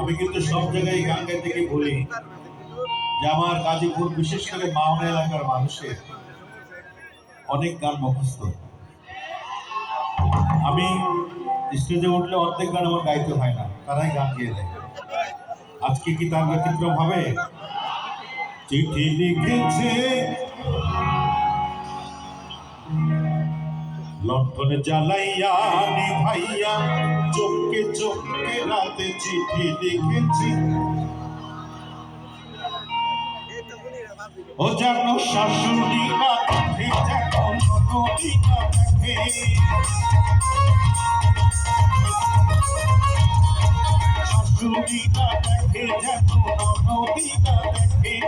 আমি কিন্তু সব জায়গায় গান বলি যে আমার গাজীপুর, বিশেষ করে মাওনা এলাকার মানুষের অনেক গান মুখস্থ। আমি স্টেজে উঠলে অর্ধেক গান আমার গাইতে হয় না, তারাই গান গিয়ে দেয়। আজকে কি তার ব্যতিক্রম হবে? চিঠি জ্বালাইয়া নিভাইয়া চোখে চোখে রাতে চিঠি লিখেছি। ও শাশুড়ি যেন না দেখে শাশুড়ি না দেখে যেন নদী না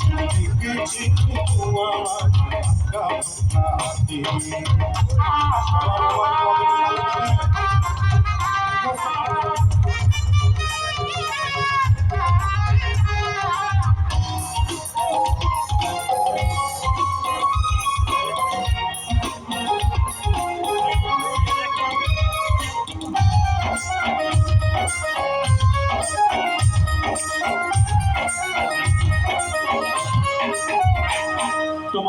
Thank you.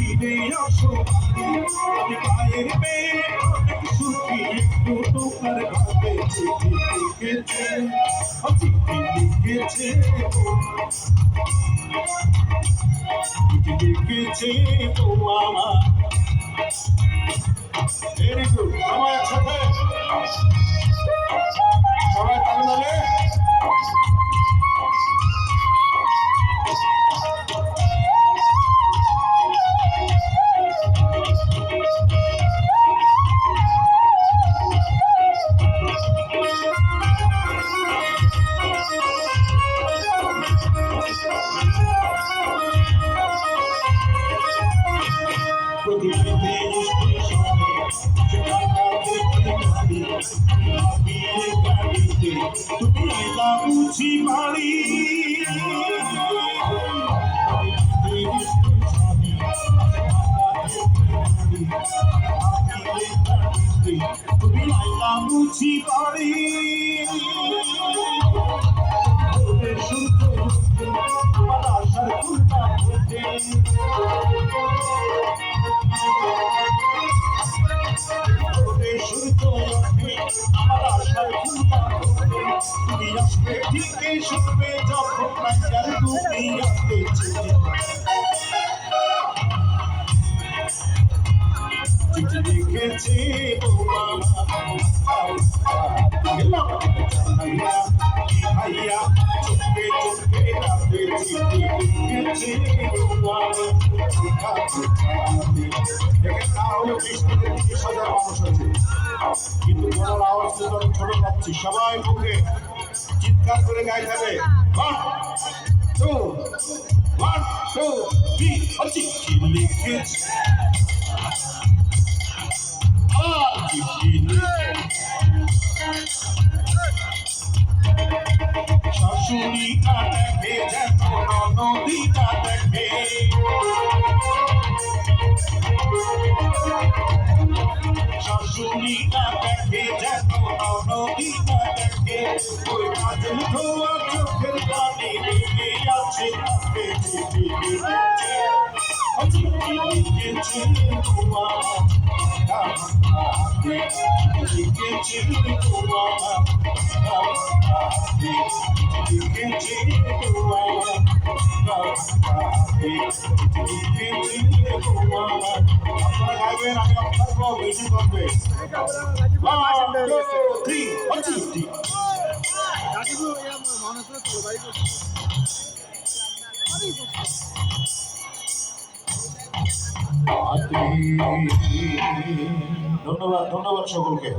ফিরে আসো। আমি পায়ের পেয়ে অনেক সুখী, একটু তোমার ঘাটে চিঠি লিখেছে ও চিঠি লিখেছে চিঠি লিখেছে তো আমার। ভেরি গুড সবাই একসাথে বুঝি বাড়ি তুমি একা বুঝি বাড়ি তুমি আসবে ঠিকই শুনবে যখন মাইয়ার তুমি আসতেছে চিঠি লিখেছে ভাইয়া চোখে চোখে রাতে চিঠি লিখেছে তাহলে বৃষ্টিতে তিরিশ হাজার মানুষ আছে কিন্তু গলার আওয়াজ আমি ছোট পাচ্ছি। সবাই মুখে চিৎকার করে গাইতে হবে one two one two three চিঠি লিখেছে আর তোমার আপনারা গাইবেন আমি আপনার বেশি করবে One, two, three, one, two, three. ধন্যবাদ ধন্যবাদ সকলকে।